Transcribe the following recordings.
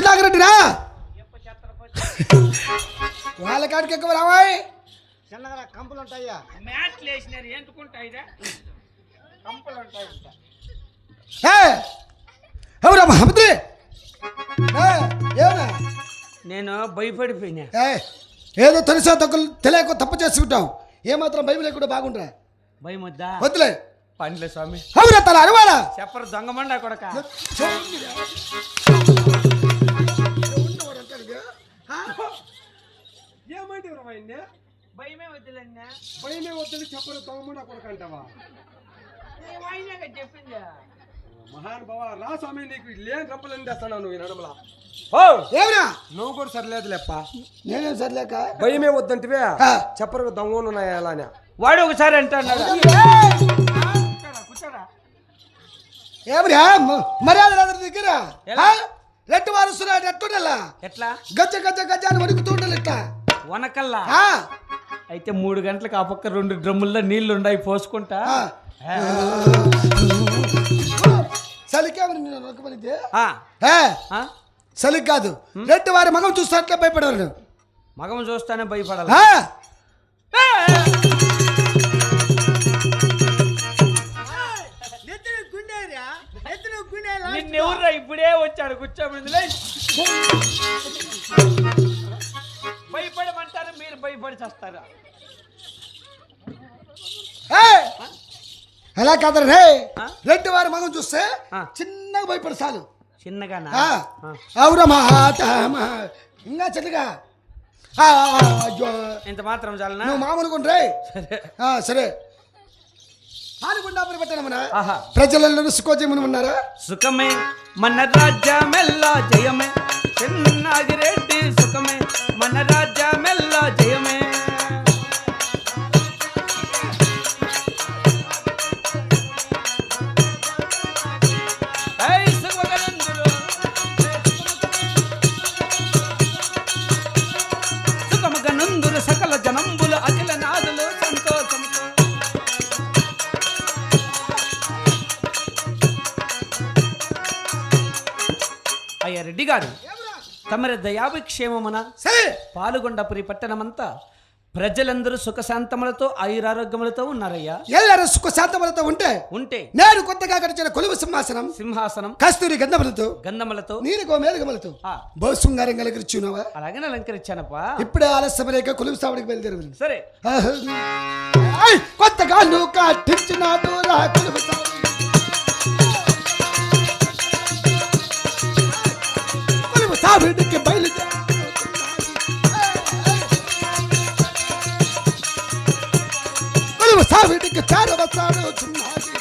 చిన్నాగరెడ్డిరా వాళ్ళ కాడికి ఎక్కువ రావాయ్. చిన్నగా కంపులు ఉంటాయా? మ్యాట్లు వేసినారు ఎంటుకుంటాయిరా కంపలు ఉంటాయంట ఏ! ఎవరా మహమ్మద్రి ఏమన్నా? నేను భయపడిపోయినా. ఏ ఏదో తెలిసో తక్కువ తెలియక తప్పు చేసుకుంటాం ఏమాత్రం భయం లేకుండా బాగుంటరా భయం వద్దా వద్దులే. పండ్లే స్వామి. అవునా తల అరవాడా చెప్పరు దొంగమండా కొడక. వైన్య భయమే వద్దులేనా భయమే వద్దని చెప్పరు తొంగముండా కొడకంటావా? అయినాక చెప్పిందా? మహానుభావ రా స్వామి నీకు లేని రంపలని తెస్తున్నావు నువ్వు ఈ నడమలా? ఏమరా నువ్వు కూడా సరిలేదు లేప్ప నేనేం సర్లేక? భయమే వద్దంటివే. ఆ. చెప్పరు దొంగలు ఉన్నాయా అలా అని. వాడు ఒకసారి అంటున్నాడు ఏమరా మర్యాద రాదు దగ్గర? రెట్టు వారుస్తున్నాడు ఎట్టుండాలా ఎట్లా? గజ్జ గజ్జ గజ్జ అని వణుకుతూ ఉండాలి ఇట్లా వనకల్లా? అయితే మూడు గంటలకు ఆ పక్క రెండు డ్రమ్ముల్లో నీళ్ళు ఉన్నాయి పోసుకుంటా? చలికి కాదు. రెట్టు వారి మగం చూస్తాంటే భయపడరు మగం చూస్తానే భయపడాలి. నిన్నెవర్రా ఇప్పుడే వచ్చాడు కూర్చోబడింది చేస్తారా! అలా కాదు రే? ఆ? రెడ్డి వారి మగం చూస్తే. చిన్నగా భయపడు చాలు. ఆ. అవురా మహాత ఇంకా చిన్నగా ఇంత మాత్రం చాలనా? నువ్వు మామూలుగా రే. సరే. ఉన్నారా? సుఖమే. మన రాజ్యమెల్లా జయమే. చిన్నాగిరెడ్డి సుఖమే. మన తమరి దయాభిక్షేమమున సరే. పాలుగొండపురి పట్టణమంతా ప్రజలందరూ సుఖశాంతములతో ఆయురారోగ్యములతో ఉన్నారయ్యా. ఎల్లరూ సుఖ శాంతములతో ఉంటే ఉంటే నేను కొత్తగా గడిచిన కొలువు సింహాసనం సింహాసనం కస్తూరి గంధములతో గంధములతో నీరుగో మేలుగములతో ఆ, బహుశృంగారంగా అలంకరించున్నావా అలాగనే అలంకరించానప్పా. ఇప్పుడే ఆలస్యం లేక కొలువు సావుడికి బయలుదేరి సరే. కొత్తగా నువ్వు కట్టించినాడు రా కొలువు సావుడి. కొలువు సావుడికి బయలుదేరి కొలువు సావుడికి చేరవస్తాడు చిన్నారి.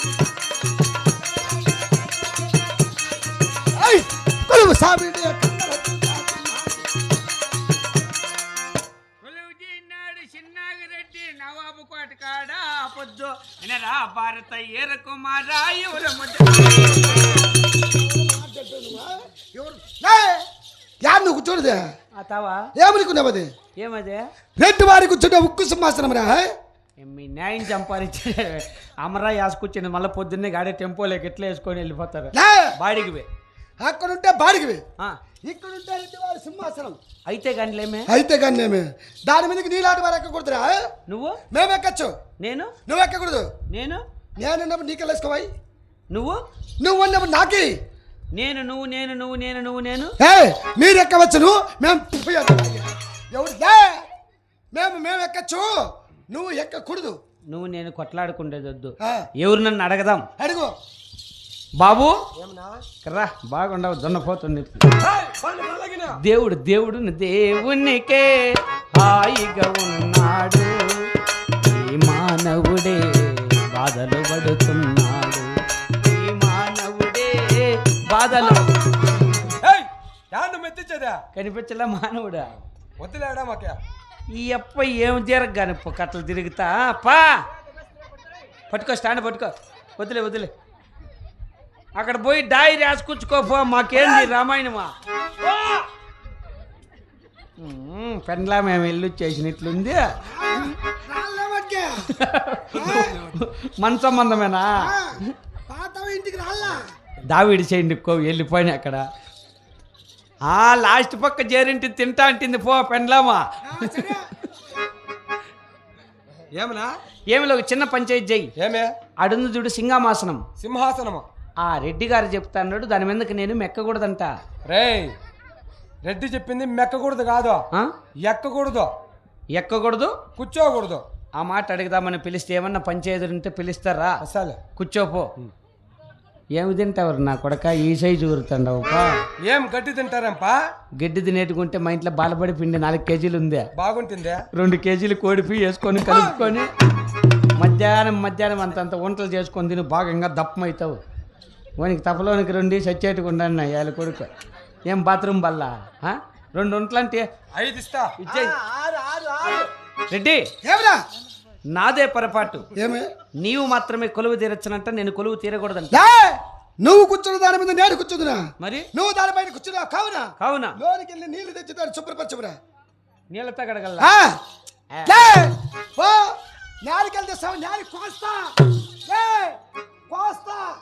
ఐ, కొలువు సావుడి కొలువుదీనాడు చిన్నాగిరెడ్డి నవాబు కోట కాడ యాడ్ నువ్వు కూర్చోడుదే అతావా ఏమనుకున్నావది ఏమదే రెడ్డి వారి కూర్చుంటే ఉక్కు సింహాసనం రా మీ న్యాయం సంపాదించే అమరా యాసుకొచ్చింది మళ్ళీ పొద్దున్నే గాడి టెంపోలోకి ఎట్లా వేసుకొని వెళ్ళిపోతారు బాడికి పోయి. అక్కడుంటే బాడిగివి ఆ ఇక్కడుంటే రెడ్డి వారి సింహాసనం అయితే గంటలేమే అయితే కానీ దాని మీదకి నీలాంటి వారు ఎక్కకూడదురా నువ్వు? మేము ఎక్కచ్చు నేను? నువ్వు ఎక్కకూడదు నేను? నేనున్నప్పుడు నీకెళ్ళేసుకోవాయి నువ్వు? నువ్వు ఉన్నప్పుడు నాకి నేను నువ్వు నేను నువ్వు నేను నువ్వు నేను. మీరు ఎక్కవచ్చును మేము ఎవరు మేము మేము ఎక్కచ్చు? నువ్వు ఎక్కకూడదు. నువ్వు నేను కొట్లాడుకుండేది వద్దు. ఆ, ఎవరు నన్ను అడగదాం? అడుగు. బాబు? ఏమన్నా? రా బాగుండవు దున్నపోతుంది దేవుడు దేవుడు దేవునికే హాయిగా ఉన్నాడు. ఈ మానవుడే బాధలు పడుతున్నాడు బాధలు. మెత్తించేదా కనిపించలే మానవుడా? వద్దులేడా మాకే? ఈ అప్ప ఏం జరగగాని కట్టలు తిరుగుతా. పా! పట్టుకో స్టాండ్ పట్టుకో. వదిలే వదిలే అక్కడ పోయి డాయి రాసుకొచ్చుకోపో మాకేంది రామాయణమా? పెండ్లా మేము ఇల్లు చేసినట్లుంది. మన సంబంధమేనా? ఇంటికి రాళ్ళ. దావిడి చేయండి కో వెళ్ళిపోయినా అక్కడ. ఆ లాస్ట్ పక్క జేరింటి తింటా అంటుంది పో పెండ్లామా. ఏమనా? ఏమిలో ఒక చిన్న పంచాయతీ జై ఏమే? అడుంది చూడు సింగామాసనం సింహాసనము? ఆ రెడ్డి గారు చెప్తాన్నాడు దాని మీదకి నేను మెక్కకూడదంట. రేయ్ రెడ్డి చెప్పింది మెక్కకూడదు కాదు. ఆ? ఎక్కకూడదు. ఎక్కకూడదు? కూర్చోకూడదు. ఆ మాట అడుగుదామని పిలిస్తే ఏమన్నా పంచాయతీలు ఉంటే పిలుస్తారా? అసలు కూర్చోపో. ఏమి తింటావు నా కొడక? ఈ సైజు ఊరుతాండవు ఏం గడ్డి తింటారంపా? గడ్డి తినేటుకుంటే మా ఇంట్లో బాలపడి పిండి నాలుగు కేజీలు ఉందే. బాగుంటుందే? రెండు కేజీలు కోడిపి వేసుకొని కలుపుకొని మధ్యాహ్నం మధ్యాహ్నం అంతంత వంటలు చేసుకొని తిని ఇంకా దప్పమవుతావు వానికి తపలోనికి రెండు సచ్చేట్టుకు ఉండండి ఏళ్ళ కొడుకు. ఏం బాత్రూమ్ బల్లా? రెండు వంటలు అంటే ఐదు ఇస్తా. ఇచ్చేయి. రెడ్డి! ఏమిరా? నాదే పొరపాటు. ఏమి? నీవు మాత్రమే కొలువు తీరచ్చనంట నేను కొలువు తీరకూడదంట. నువ్వు కూర్చున్న దాని మీద నేను కూర్చుందిరా. మరి? నువ్వు దానిపైన కూర్చున్నావు. కావునా? కావునా? లోనికి వెళ్ళి నీళ్ళు తెచ్చి దాన్ని శుభ్రపరచురా నీళ్ళతో కడగల ఆ? లే! ఓ నేలకెళ్ళి తెస్తావు నేల కోస్తా. కోస్తా.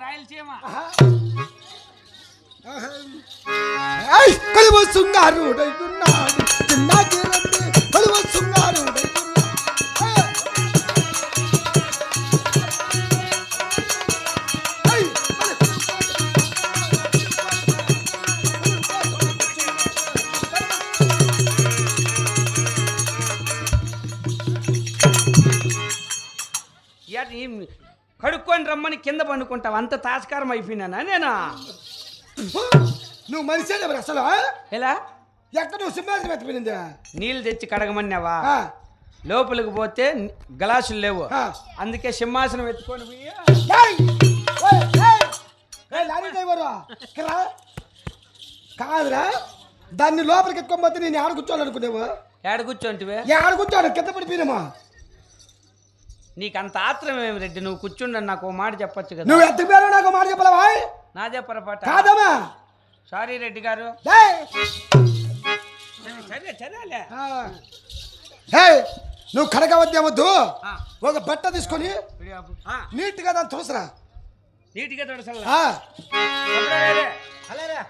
రాయలసీమ. ఆహా. ఏయ్, కలువ రమ్మని కింద పండుకుంటావు? అంత తాస్కారం అయిపోయినానా నేను? నువ్వు మనిషే అసలు? ఎలా? ఎక్కడ నువ్వు సింహాసనం ఎత్తిపోయింది నీళ్ళు తెచ్చి కడగమన్నావా? లోపలికి పోతే గ్లాసులు లేవు. అందుకే సింహాసనం ఎత్తుకొని పోయి కాదురా. దాన్ని లోపలికి ఎత్తుకోకపోతే నేను ఆడ కూర్చోాలనుకునేవు ఏడ కూర్చోంటివే? ఆడ కూర్చోను కింద పడిపోయినమా? నీకు అంత ఆత్రం ఏమి రెడ్డి? నువ్వు కూర్చుండని నాకు ఓ మాట చెప్పొచ్చు కదా. నువ్వు ఎత్తుకుపోయావు నాకు మాట చెప్పలేవా? నాదే పొరపాట కాదమ్మా. సారీ రెడ్డి గారు! సరే సరేలే. ఏయ్, నువ్వు కడగవద్దేమొద్దు ఒక బట్ట తీసుకొని నీట్గా దాన్ని తులసరా నీట్గా ఆ. అలారా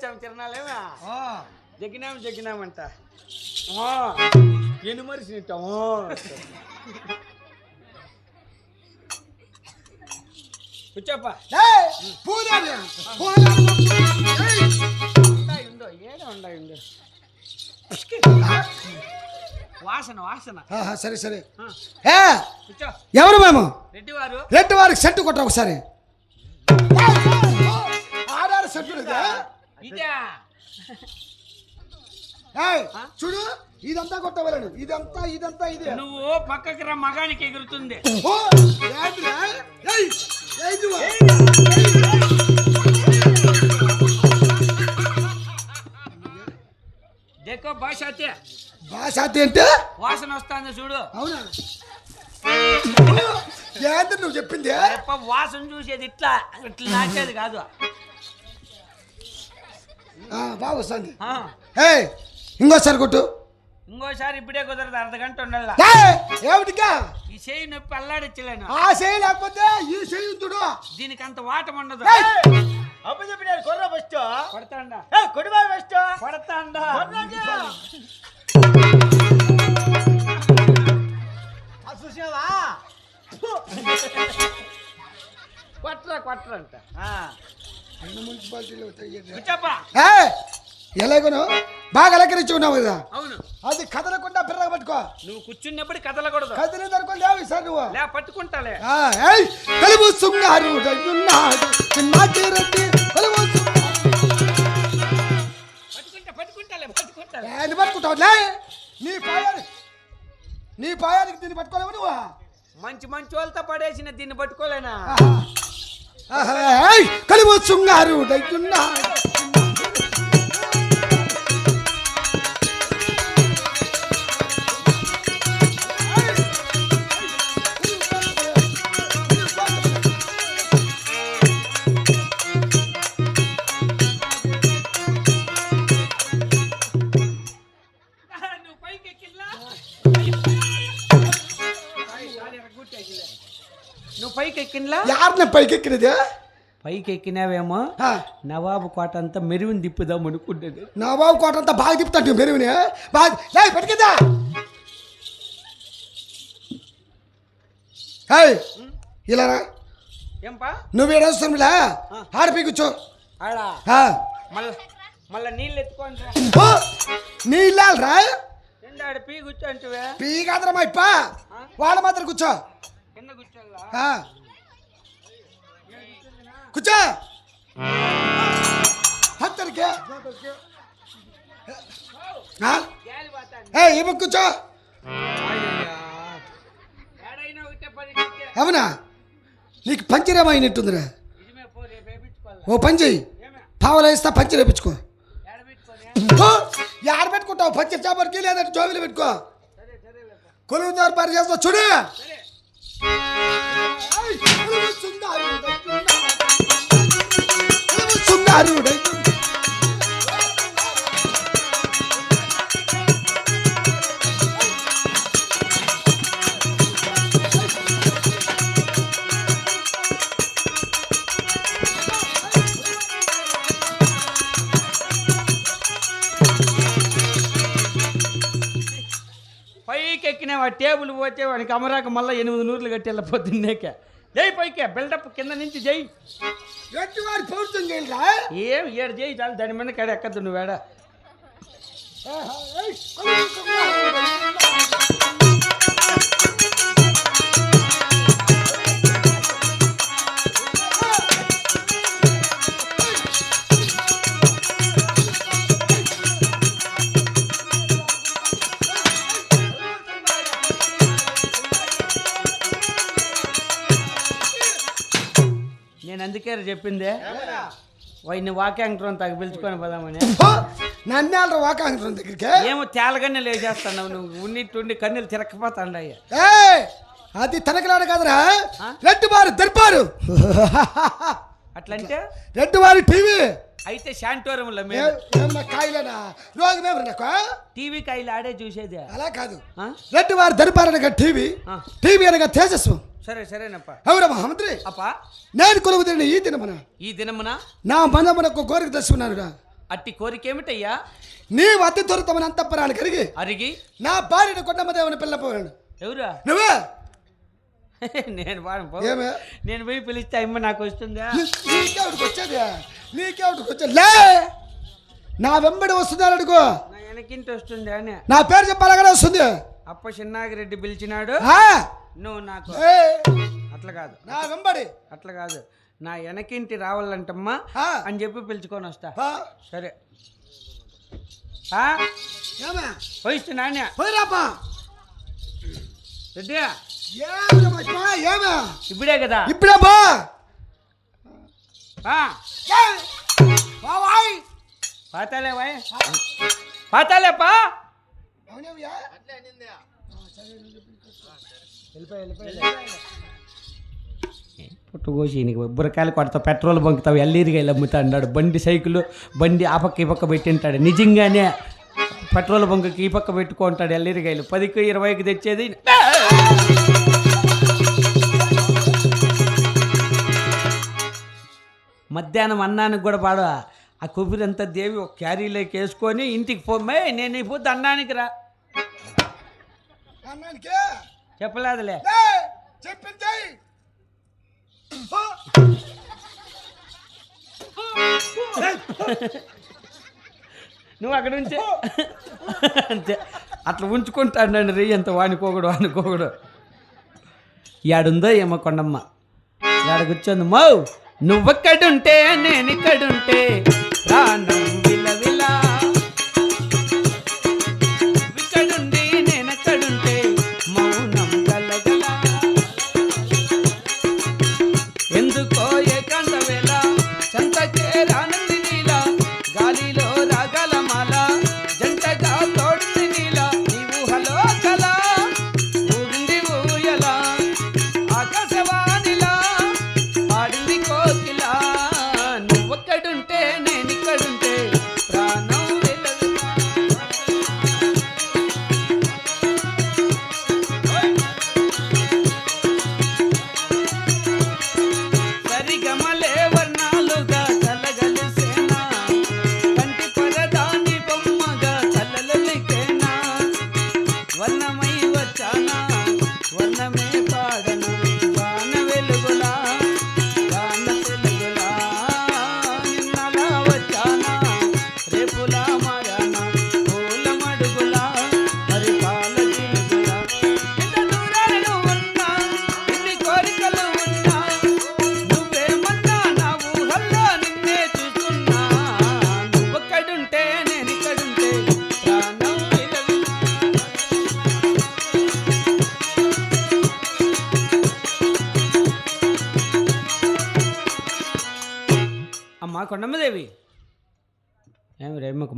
ఓవలేస్తాం తిరణాలేమా జగ్గినాం జగ్గినామంట ఎన్ని. ఏయ్. ఉండాయి ఉందో ఏదో ఉండాయి ఉందో వాసన వాసన. సరే సరే. ఎవరు మేము? రెడ్డి వారు రెడ్డి వారికి సెంటు కొట్ట ఒకసారి ఆడారు సెంటు చూడు ఇదంతా కొట్టవలను. ఇదంతా ఇదంతా ఇదే. నువ్వు పక్కకి రా మగానికి ఎగురుతుంది? దేకో అంటే? వాసన వస్తుంది చూడు. అవునా? ఏంటి నువ్వు చెప్పింది? వాసన చూసేది ఇట్లా. ఇట్లా నాచేది కాదు. బాగా వస్తుంది ఏయ్ ఇంకోసారి కొట్టు. ఇంకోసారి ఇప్పుడే కుదరదు అర్ధ గంట ఉండాల ఈ చేయి నొప్పి అల్లాడిచ్చలేను. ఆ చేయి లేకపోతే ఈ చేయి ఉంచుడు. దీనికి అంత వాటం ఉండదు. అప్పు చెప్పినారు కొర్ర ఫస్ట్ పడతాండా కుడిబాయి ఫస్ట్ పడతాండా చూసినావా? కొట్రా కొట్రంట మున్సిపాలిటీలో ఏయ్, ఎలాగోను బాగా అలంకరించి ఉన్నావు కదా? అవును. అది కదలకుండా బిర్రగా పట్టుకో. నువ్వు కూర్చున్నప్పుడు కదలకూడదు. కదిలేదు అనుకో లేవు సార్ నువ్వు? లే పట్టుకుంటాలే. కలువు సుంగారు రెడ్డి. పట్టుకుంటా పట్టుకుంటాలే పట్టుకుంటాలే. ఏంది పట్టుకుంటావు? లే నీ పాయానికి నీ పాయానికి దీన్ని పట్టుకోలేవు నువ్వు? మంచి మంచి వాళ్ళతో పడేసిన దీన్ని పట్టుకోలేనా? కలువు సుంగారు ఎక్కినలా యారిని పైకి ఎక్కినది పైకి ఎక్కినావేమో నవాబు కోట అంతా మెరువుని తిప్పుదాం అనుకుంటుంది. నా బాబు కోట అంతా బాగా తిప్పుతాంటు మెరువుని. బాగా లే పట్టుకుందా హే ఇలా. ఏంపా? నువ్వు ఏడొస్తానులే ఆడపీ కూర్చో. మళ్ళా నీళ్ళు ఎత్తుకోండి రా. ఓ, నీ ఇల్లాలరా ఎండ ఆడ పీ పీ కాదరమ్మా ఇప్ప వాళ్ళ మాత్రం కూర్చో. కింద కూర్చోల్లా. కూర్చో. హత్తరికి. ఏ ఇవ్వ కూర్చో. అవునా? నీకు పంచరేమో అయినట్టుందిరా. ఓ పని చెయ్యి. ఏమే పావులు వేస్తా పంచి రేపించుకో. పెట్టుకుంటావు? పంచి చాపరికి లేదంటే జోబులు పెట్టుకో. కొలువు దారి పారి చేస్తా చూడు. సరే ఏయ్, కొలువు సుందరుడై కొలువు సుందరుడై పైకి ఎక్కిన వాడి టేబుల్ పోతే వాడికి అమరాక మళ్ళీ ఎనిమిది నూరులు కట్టి వెళ్ళిపోతున్నాక జై పైకి బిల్డప్ కింద నుంచి జై ఎట్టి వారి చేయాలిరా ఏం ఏడు జై చాలు దాని మీద కాడ ఎక్కద్దు నువ్వేడ చెప్పిందే? వాడిని వాక్యాంకరం తగ్గ పిలుచుకొని పోదామని. ఓ, నన్నేళ్ళ వాకాంగం దగ్గరికి? ఏమో తేలగానే లేచేస్తున్నావు నువ్వు. ఉన్నట్టుండి కన్నీళ్ళు తిరగకపోతాండయ్య ఏయ్, అది తనకలాడ కాదురా? రెడ్డి వారు దర్బారు. అట్లంటే? రెడ్డి వారి టీవీ. అయితే శాంటోరంలో మేము కాయలేనా? ఏమన్నా నాకు టీవీ కాయలు ఆడే చూసేదే. అలా కాదు? రెడ్డి వారి దర్బార్ అనగా టీవీ. టీవీ అనగా తేజస్వం సరే సరేనప్ప. ఎవరా మహామంత్రి? అప్పా? నేను కొలువు తిన్న ఈ దినమన ఈ దినమున? నా మనమునకు కోరిక తెచ్చుకున్నానురా. అట్టి కోరికేమిటయ్యా? నీ అతి దొరతమని అంతఃపురాన్ని కరిగి అరిగి? నా భార్యను కొండమ్మదేవని పిల్లపోయాడు ఎవరా? నువ్వే? నేను వాడు. ఏమే? నేను పోయి పిలిస్తే అమ్మ నాకు వస్తుందా? నీకేవిడికి వచ్చేది? నీకేవిడికి వచ్చేది లే! నా వెంబడి వస్తుందని అడుగు. నా వెనకింటి వస్తుంది అని. నా పేరు చెప్పాలగానే వస్తుంది. అప్ప చిన్నాగిరెడ్డి పిలిచినాడు. ఆ, నువ్వు నాకు. అట్లా కాదు. నా వెంబడి. అట్లా కాదు. నా వెనకింటి రావాలంటమ్మా అని చెప్పి పిలుచుకొని వస్తా. సరే. ఆ? ఏమే? పోయిస్తు నాణ్య పోయిరాపా. రెడ్డి? ఇప్పుడే కదా. ఇప్పుడే బా. ఆ, ఏ, బావాయ్. పాతాలే వాయ్ పాతాలే పా అవునేవ్యా? పుట్టుకోసి నీకు బుర్రకాయలు కొడతావు పెట్రోల్ బంకుతావు ఎల్లీరిగా అమ్ముతా అన్నాడు బండి సైకిల్ బండి ఆ పక్క ఈ పక్క పెట్టింటాడు. నిజంగానే పెట్రోల్ బంకుకి ఈ పక్క పెట్టుకుంటాడు ఎల్లీరిగాయలు పదికి ఇరవైకి తెచ్చేది. మధ్యాహ్నం అన్నానికి కూడా పాడు. ఆ కొబ్బరి అంతా దేవి ఒక క్యారీలోకి వేసుకొని ఇంటికి పోమ్మే నేను పొద్దు అన్నానికి రా. చెప్పలేదులే. చెప్పింది. నువ్వు అక్కడ ఉంచే. అంతే. అట్లా ఉంచుకుంటాడు రీ ఎంత వానుకోకూడదు వానుకోకూడదు యాడుందో ఏమో కొండమ్మ. యాడ కూర్చోంది మౌ నువ్వెక్కడుంటే నేను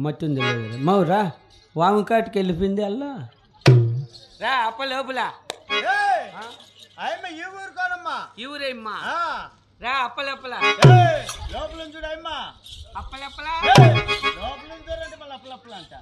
మట్టి ఉంది లేదు మౌరా వాము కాటికి వెళ్ళిపోయింది అల్లా. రా అప్ప లోపల. ఈ ఊరు కోనమ్మా ఈ ఊరేమ్మా రా అప్ప లోపల. ఏయ్, లోపల అప్ప లోపల. ఏయ్, లోపల నుంచి చూడండి మళ్ళీ అప్పలప్పలు అంట.